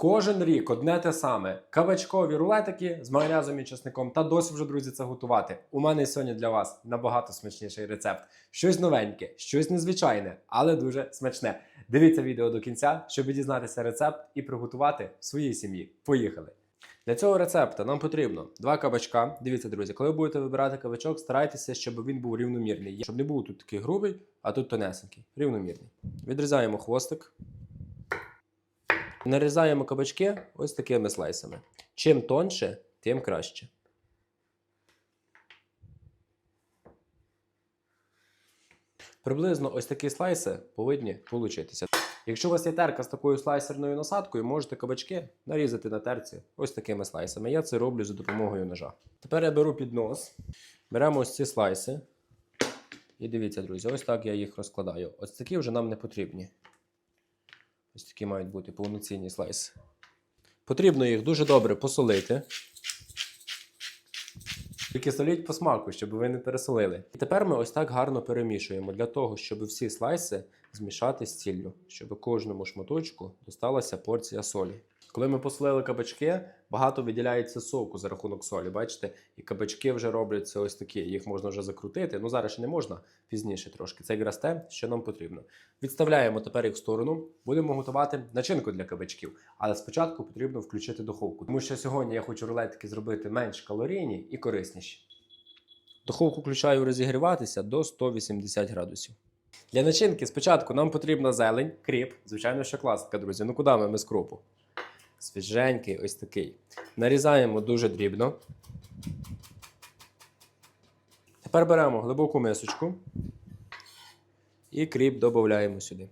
Кожен рік одне те саме: кабачкові рулетики з майонезом і чесником. Та досі вже, друзі, це готувати. У мене сьогодні для вас набагато смачніший рецепт. Щось новеньке, щось незвичайне, але дуже смачне. Дивіться відео до кінця, щоб дізнатися рецепт і приготувати своїй сім'ї. Поїхали! Для цього рецепта нам потрібно два кабачка. Дивіться, друзі, коли ви будете вибирати кабачок, старайтеся, щоб він був рівномірний. Щоб не був тут такий грубий, а тут тонесенький. Рівномірний. Відрізаємо хвостик. Нарізаємо кабачки ось такими слайсами. Чим тонше, тим краще. Приблизно ось такі слайси повинні получитися. Якщо у вас є терка з такою слайсерною насадкою, можете кабачки нарізати на терці ось такими слайсами. Я це роблю за допомогою ножа. Тепер я беру піднос, беремо ось ці слайси. І дивіться, друзі, ось так я їх розкладаю. Ось такі вже нам не потрібні. Ось такі мають бути повноцінні слайси. Потрібно їх дуже добре посолити. Тільки соліть по смаку, щоб ви не пересолили. І тепер ми ось так гарно перемішуємо для того, щоб всі слайси змішати з ціллю, щоб кожному шматочку досталася порція солі. Коли ми посолили кабачки, багато виділяється соку за рахунок солі. Бачите, і кабачки вже робляться ось такі. Їх можна вже закрутити. Ну зараз ще не можна пізніше трошки. Це якраз те, що нам потрібно. Відставляємо тепер їх в сторону. Будемо готувати начинку для кабачків. Але спочатку потрібно включити духовку, тому що сьогодні я хочу рулетики зробити менш калорійні і корисніші. Духовку включаю розігріватися до 180 градусів. Для начинки спочатку нам потрібна зелень, кріп, звичайно, що класика, друзі. Ну куди ми без кропу? Свіженький, ось такий. Нарізаємо дуже дрібно. Тепер беремо глибоку мисочку і кріп додаємо сюди.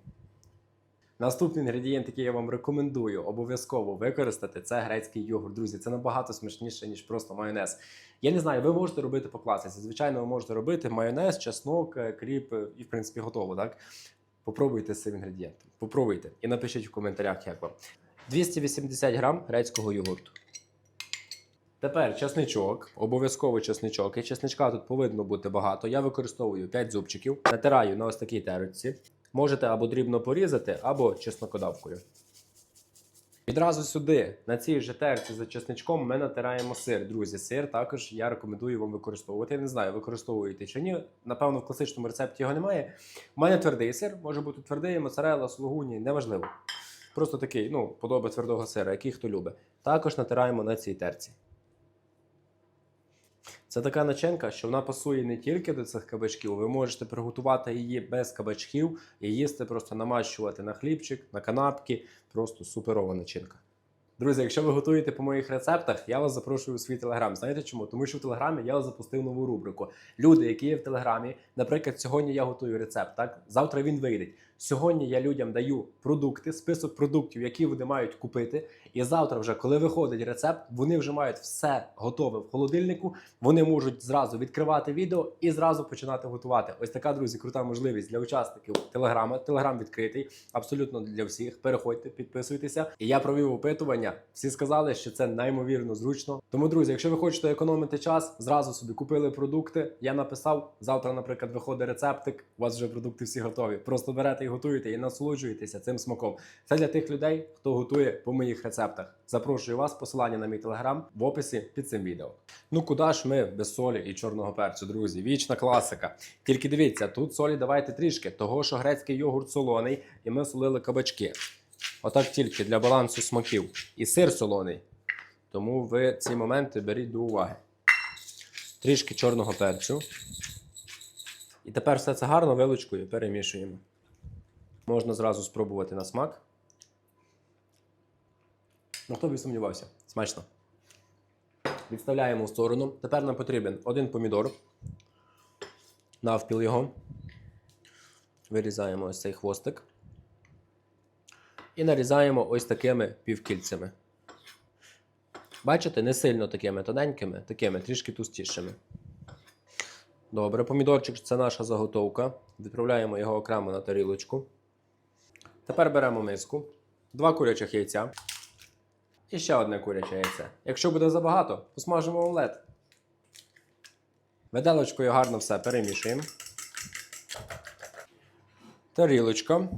Наступний інгредієнт, який я вам рекомендую обов'язково використати, це грецький йогурт. Друзі, це набагато смачніше, ніж просто майонез. Я не знаю, ви можете робити по класиці. Звичайно, ви можете робити майонез, чеснок, е, кріп е, і, в принципі, готово, так? Попробуйте з цим інгредієнтом. Попробуйте і напишіть в коментарях, як вам. 280 грам грецького йогурту. Тепер чесничок, обов'язково чесничок. І чесничка тут повинно бути багато. Я використовую 5 зубчиків, натираю на ось такій терочці. Можете або дрібно порізати, або чеснокодавкою. Відразу сюди, на цій же терці за чесничком, ми натираємо сир. Друзі, сир також я рекомендую вам використовувати. Я не знаю, використовуєте чи ні. Напевно, в класичному рецепті його немає. У мене твердий сир, може бути твердий, моцарелла, сулугуні, неважливо. Просто такий, ну, подоба твердого сира, який хто любить. Також натираємо на цій терці. Це така начинка, що вона пасує не тільки до цих кабачків, ви можете приготувати її без кабачків і їсти, просто намащувати на хлібчик, на канапки. Просто суперова начинка. Друзі, якщо ви готуєте по моїх рецептах, я вас запрошую у свій телеграм. Знаєте чому? Тому що в телеграмі я запустив нову рубрику. Люди, які є в телеграмі, наприклад, сьогодні я готую рецепт, так завтра він вийде. Сьогодні я людям даю продукти, список продуктів, які вони мають купити. І завтра, вже коли виходить рецепт, вони вже мають все готове в холодильнику. Вони можуть зразу відкривати відео і зразу починати готувати. Ось така, друзі, крута можливість для учасників телеграма. Телеграм відкритий абсолютно для всіх. Переходьте, підписуйтеся. І я провів опитування. Всі сказали, що це неймовірно зручно. Тому, друзі, якщо ви хочете економити час, зразу собі купили продукти. Я написав завтра, наприклад, виходить рецептик. У вас вже продукти всі готові. Просто берете і готуєте і насолоджуєтеся цим смаком. Це для тих людей, хто готує по моїх рецептах. Запрошую вас, посилання на мій телеграм в описі під цим відео. Ну куди ж ми без солі і чорного перцю, друзі? Вічна класика. Тільки дивіться, тут солі давайте трішки, того що грецький йогурт солоний, і ми солили кабачки. Отак тільки для балансу смаків. І сир солоний. Тому ви ці моменти беріть до уваги. Трішки чорного перцю. І тепер все це гарно вилочкою перемішуємо. Можна зразу спробувати на смак. Ну, хто б і сумнівався? Смачно. Відставляємо в сторону. Тепер нам потрібен один помідор. Навпіл його. Вирізаємо ось цей хвостик. І нарізаємо ось такими півкільцями. Бачите, не сильно такими тоненькими, такими трішки тустішими. Добре, помідорчик це наша заготовка. Відправляємо його окремо на тарілочку. Тепер беремо миску, два курячих яйця і ще одне куряче яйце. Якщо буде забагато, посмажимо омлет. Виделочкою гарно все перемішуємо. Тарілочка.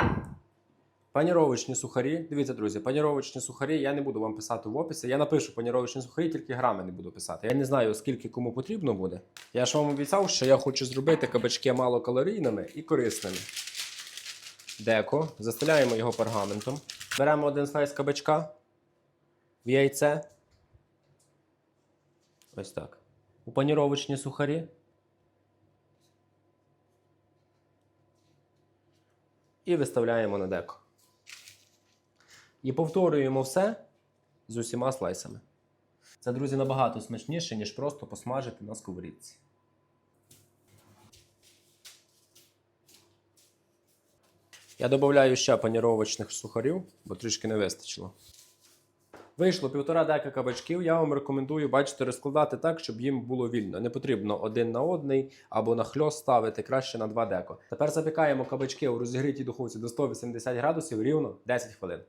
Паніровочні сухарі. Дивіться, друзі, паніровочні сухарі я не буду вам писати в описі. Я напишу паніровочні сухарі, тільки грами не буду писати. Я не знаю, скільки кому потрібно буде. Я ж вам обіцяв, що я хочу зробити кабачки малокалорійними і корисними. Деко. Застеляємо його пергаментом. Беремо один слайс кабачка в яйце. Ось так. У паніровочні сухарі. І виставляємо на деко. І повторюємо все з усіма слайсами. Це, друзі, набагато смачніше, ніж просто посмажити на сковорідці. Я додаю ще паніровочних сухарів, бо трішки не вистачило. Вийшло півтора дека кабачків. Я вам рекомендую, бачите, розкладати так, щоб їм було вільно. Не потрібно один на одний або на хльост ставити краще на два деко. Тепер запікаємо кабачки у розігрітій духовці до 180 градусів рівно 10 хвилин.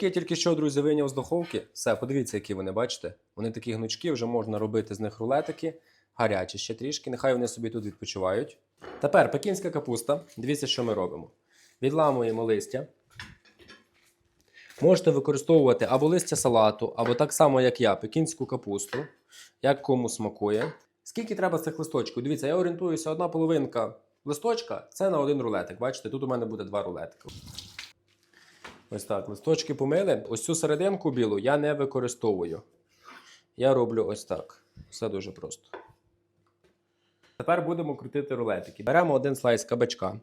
Кабачки тільки що, друзі, вийняв з духовки. Все, подивіться, які вони бачите. Вони такі гнучкі, вже можна робити з них рулетики. Гарячі ще трішки. Нехай вони собі тут відпочивають. Тепер пекінська капуста. Дивіться, що ми робимо. Відламуємо листя. Можете використовувати або листя салату, або так само, як я, пекінську капусту, як кому смакує. Скільки треба цих листочків? Дивіться, я орієнтуюся, одна половинка листочка це на один рулетик. Бачите, тут у мене буде два рулетики. Ось так, листочки помили. Ось цю серединку білу я не використовую. Я роблю ось так. Все дуже просто. Тепер будемо крутити рулетики. Беремо один слайс кабачка,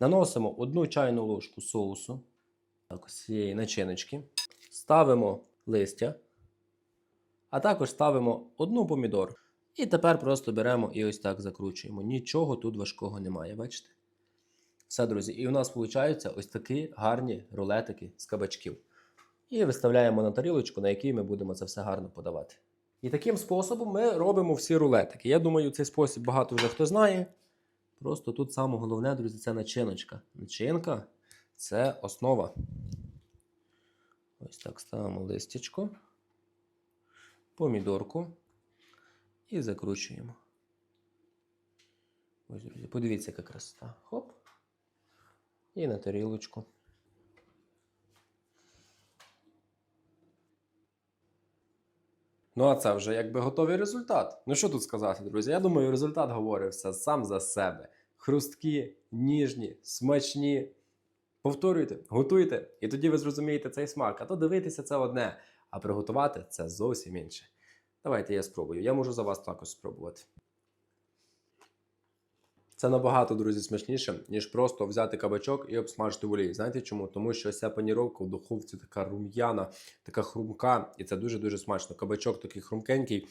наносимо одну чайну ложку соусу. Так, ось цієї начиночки. Ставимо листя, а також ставимо одну помідор. І тепер просто беремо і ось так закручуємо. Нічого тут важкого немає, бачите? Все, друзі, і у нас виходить ось такі гарні рулетики з кабачків. І виставляємо на тарілочку, на якій ми будемо це все гарно подавати. І таким способом ми робимо всі рулетики. Я думаю, цей спосіб багато вже хто знає. Просто тут саме головне, друзі, це начиночка. Начинка це основа. Ось так ставимо листячко, помідорку і закручуємо. Ось, друзі, подивіться, яка красота. Хоп. І на тарілочку. Ну, а це вже якби готовий результат. Ну що тут сказати, друзі? Я думаю, результат говорився сам за себе. Хрусткі, ніжні, смачні. Повторюйте, готуйте, і тоді ви зрозумієте цей смак. А то дивитися це одне, а приготувати це зовсім інше. Давайте я спробую. Я можу за вас також спробувати. Це набагато, друзі, смачніше, ніж просто взяти кабачок і обсмажити в олії. Знаєте чому? Тому що ця паніровка в духовці така рум'яна, така хрумка, і це дуже-дуже смачно. Кабачок такий хрумкенький.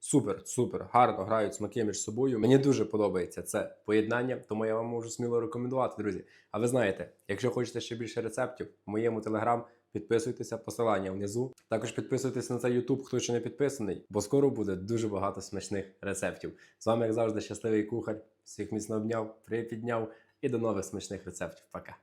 Супер, супер, гарно грають смаки між собою. Мені дуже подобається це поєднання, тому я вам можу сміло рекомендувати, друзі. А ви знаєте, якщо хочете ще більше рецептів, в моєму телеграм підписуйтеся, посилання внизу. Також підписуйтесь на цей YouTube, хто ще не підписаний, бо скоро буде дуже багато смачних рецептів. З вами, як завжди, щасливий кухар. Всіх міцно обняв, припідняв і до нових смачних рецептів. Пока.